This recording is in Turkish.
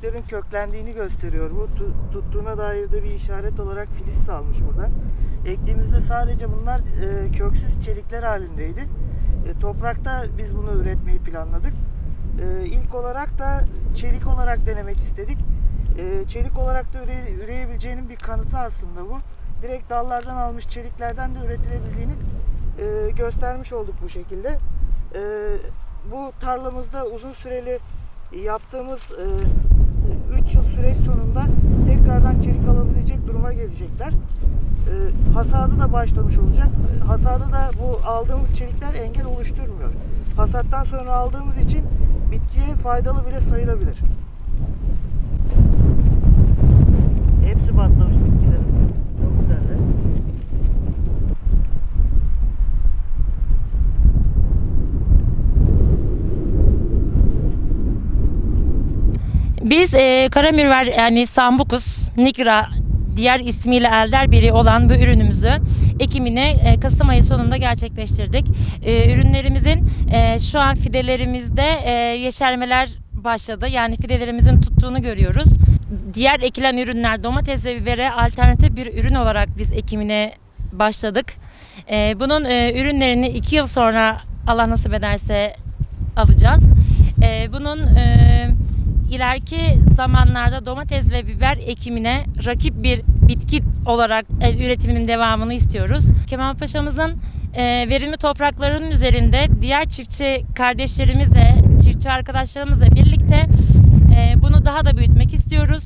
çeliklerin köklendiğini gösteriyor. Bu tu- tuttuğuna dair de bir işaret olarak filiz salmış burada. Ektiğimizde sadece bunlar e, köksüz çelikler halindeydi. E, toprakta biz bunu üretmeyi planladık. E, ilk olarak da çelik olarak denemek istedik. E, çelik olarak da üre- üreyebileceğinin bir kanıtı aslında bu. Direkt dallardan almış çeliklerden de üretilebildiğini e, göstermiş olduk bu şekilde. E, bu tarlamızda uzun süreli yaptığımız 3 yıl süreç sonunda tekrardan çelik alabilecek duruma gelecekler. E, hasadı da başlamış olacak. E, Hasadı da bu aldığımız çelikler engel oluşturmuyor. Hasattan sonra aldığımız için bitkiye faydalı bile sayılabilir. Hepsi batlamış bitkilerin. Biz e, karamürver yani Sambucus nigra diğer ismiyle elder biri olan bu ürünümüzü ekimini e, Kasım ayı sonunda gerçekleştirdik. E, ürünlerimizin e, şu an fidelerimizde e, yeşermeler başladı. Yani fidelerimizin tuttuğunu görüyoruz. Diğer ekilen ürünler domates ve bibere alternatif bir ürün olarak biz ekimine başladık. E, bunun e, ürünlerini iki yıl sonra Allah nasip ederse alacağız. E, bunun e, ileriki zamanlarda domates ve biber ekimine rakip bir bitki olarak e, üretiminin devamını istiyoruz. Kemal Paşa'mızın e, verimli topraklarının üzerinde diğer çiftçi kardeşlerimizle, çiftçi arkadaşlarımızla birlikte e, bunu daha da büyütmek istiyoruz.